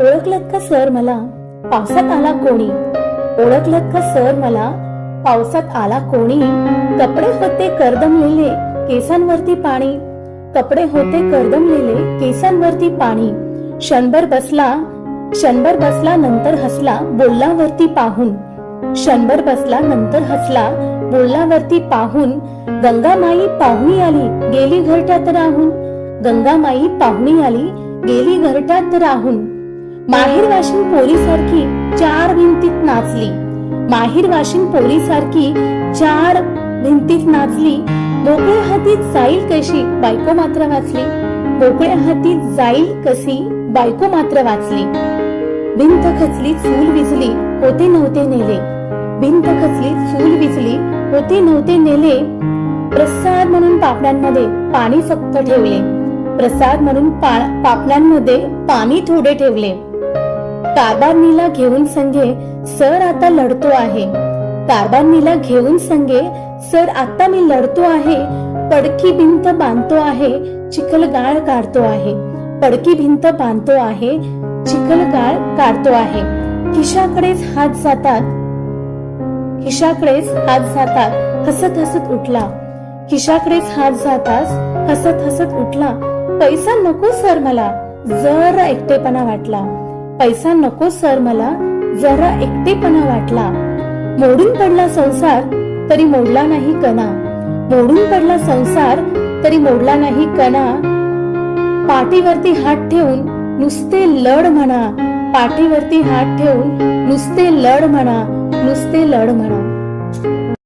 ओळखलत का सर मला? पावसात आला कोणी? ओळखलत का सर मला? पावसात आला कोणी? कपडे होते कर्दमलेले केसांवरती पाणी. कपडे होते कर्दमलेले केसांवरती पाणी. क्षणभर बसला क्षणभर बसला नंतर हसला बोलल्यावरती पाहून. क्षणभर बसला नंतर हसला बोलल्यावरती पाहून. गंगामाई पाहुणी आली गेली घरट्यात राहून. गंगामाई पाहुणी आली गेली घरट्यात राहून. माहेर वाशिन पोलीसारखी चार भिंतीत नाचली. माहेर वाशिन पोलीसारखी चार भिंतीत नाचली. मोकळ्या हातीत जाईल कशी? बायको मात्र वाचली. मोकळ्या हातीत जाईल कशी? बायको मात्र वाचली. भिंत खचली चूल विजली होते नव्हते नेले. भिंत खचली चूल विजली होते नव्हते नेले. प्रसाद म्हणून पापण्यांमध्ये पाणी फक्त ठेवले. प्रसाद म्हणून पा- पापण्यांमध्ये पाणी थोडे ठेवले. कारभारणीला घेऊन संगे सर आता लढतो आहे. कारभारणीला घेऊन संगे सर आता मी लढतो आहे. पडकी भिंत बांधतो आहे चिखल गाळ काढतो आहे. पडकी भिंत बांधतो आहे चिखल गाळ काढतो आहे. खिशाकडेच हात जातात. खिशाकडेच हात जातात. हसत हसत उठला. खिशाकडेच हात जाताच हसत हसत उठला. पैसा नको सर मला. जरा एकटेपणा वाटला. पैसा नको सर मला. जरा एकटेपणा वाटला. मोडून पडला संसार तरी मोडला नाही कणा. मोडून पडला संसार तरी मोडला नाही कणा. पाठीवरती हात ठेवून नुसते लढ म्हणा. पाठीवरती हात ठेवून नुसते लढ म्हणा. नुसते लढ म्हणा.